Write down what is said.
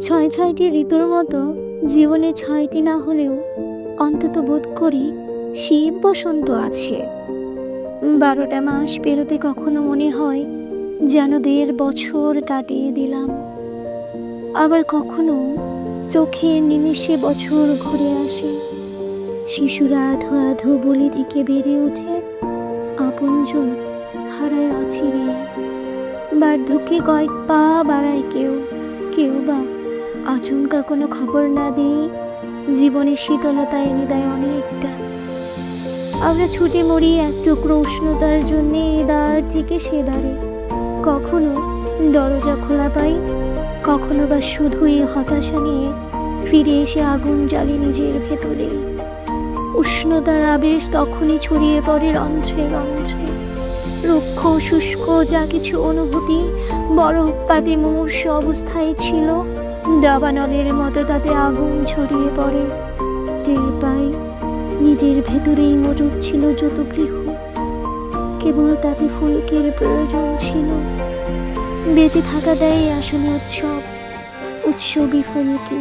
ছয় ছয়টি ঋতুর মতো জীবনে ছয়টি না হলেও অন্তত বোধ করি শীত বসন্ত আছে। বারোটা মাস পেরোতে কখনো মনে হয় যেন দেড় বছর কাটিয়ে দিলাম। আবার কখনো চোখের নিমেষে বছর ঘুরে আসে। শিশুরা আধো আধো বলি থেকে বেড়ে ওঠে আপনজন হারায় অচিরে। বার্ধক্যে কয়েক পা বাড়ায় কেউ কেউ বা আচমকা কোনো খবর না দিয়ে জীবনের শীতলতা এনে দেয় অনেকটা। আমরা ছুটে মরি এক টুকরো উষ্ণতার জন্য এ দ্বার থেকে সে দ্বারে। কখনো দরজা খোলা পাই, কখনো বা শুধু শুধুই হতাশা নিয়ে ফিরে এসে আগুন জ্বালে নিজের ভেতরে। উষ্ণতার আবেশ তখনই ছড়িয়ে পড়ে রন্ধ্রে রন্ধ্রে। রুক্ষ, শুষ্ক যা কিছু অনুভূতি বরফপাতে মুমূর্ষ অবস্থায় ছিল দাবানলের মতো তাতে আগুন ছড়িয়ে পড়ে। টের পাই, নিজের ভেতরেই মজুদ ছিল যত গৃহ। কেবল তাতে ফুলকের প্রয়োজন ছিল। বেঁচে থাকা দেয় আসলে উৎসব, উৎসবই ফুলকে।